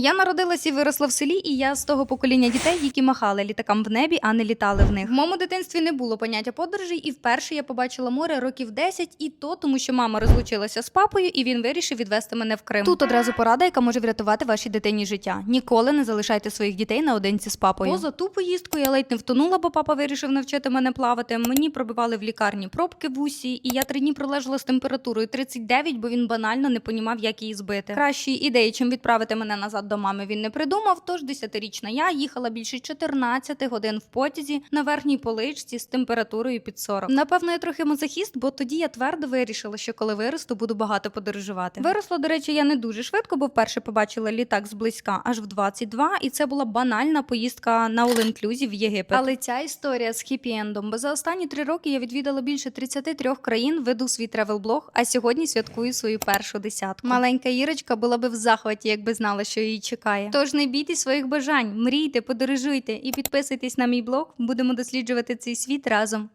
Я народилась і виросла в селі, і я з того покоління дітей, які махали літакам в небі, а не літали в них. В моєму дитинстві не було поняття подорожей, і вперше я побачила море років 10, і то тому, що мама розлучилася з папою, і він вирішив відвести мене в Крим. Тут одразу порада, яка може врятувати вашій дитині життя. Ніколи не залишайте своїх дітей наодинці з папою. Поза ту поїздку я ледь не втонула, бо папа вирішив навчити мене плавати. Мені пробивали в лікарні пробки в усі, і я три дні пролежала з температурою 39, бо він банально не понімав, як її збити. Кращої ідеї, чим відправити мене назад до мами, він не придумав. Тож десятирічна я їхала більше 14 годин в потязі на верхній поличці з температурою під 40. Напевно, я трохи мазохіст, бо тоді я твердо вирішила, що коли виросту, буду багато подорожувати. Виросла, до речі, я не дуже швидко, бо вперше побачила літак зблизька аж в 22, і це була банальна поїздка на all-inclusive в Єгипет. Але ця історія з хіпі-ендом, бо за останні три роки я відвідала більше 33 країн, веду свій тревел-блог, а сьогодні святкую свою першу десятку. Маленька Ірочка була би в захваті, якби знала, що її чекає. Тож не бійтесь своїх бажань, мрійте, подорожуйте і підписуйтесь на мій блог. Будемо досліджувати цей світ разом.